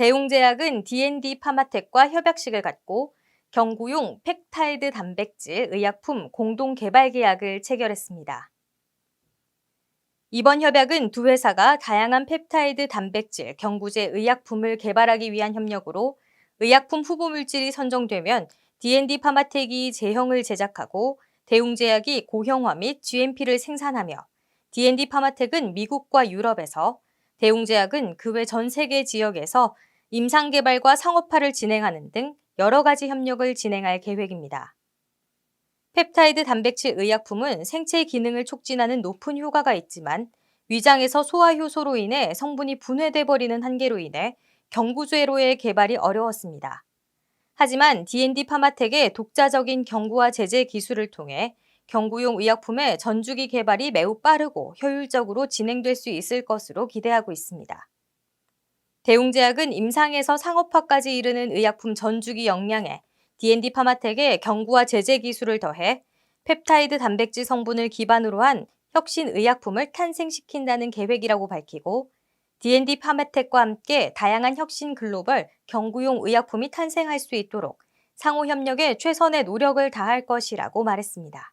대웅제약은 D&D 파마텍과 협약식을 갖고 경구용 팩타이드 단백질 의약품 공동 개발 계약을 체결했습니다. 이번 협약은 두 회사가 다양한 펩타이드 단백질 경구제 의약품을 개발하기 위한 협력으로 의약품 후보 물질이 선정되면 D&D 파마텍이 제형을 제작하고 대웅제약이 고형화 및 GMP를 생산하며 D&D 파마텍은 미국과 유럽에서 대웅제약은 그 외 전 세계 지역에서 임상 개발과 상업화를 진행하는 등 여러 가지 협력을 진행할 계획입니다. 펩타이드 단백질 의약품은 생체 기능을 촉진하는 높은 효과가 있지만 위장에서 소화 효소로 인해 성분이 분해돼 버리는 한계로 인해 경구제로의 개발이 어려웠습니다. 하지만 D&D 파마텍의 독자적인 경구와 제제 기술을 통해 경구용 의약품의 전주기 개발이 매우 빠르고 효율적으로 진행될 수 있을 것으로 기대하고 있습니다. 대웅제약은 임상에서 상업화까지 이르는 의약품 전주기 역량에 D&D 파마텍의 경구와 제제 기술을 더해 펩타이드 단백질 성분을 기반으로 한 혁신 의약품을 탄생시킨다는 계획이라고 밝히고 D&D 파마텍과 함께 다양한 혁신 글로벌 경구용 의약품이 탄생할 수 있도록 상호 협력에 최선의 노력을 다할 것이라고 말했습니다.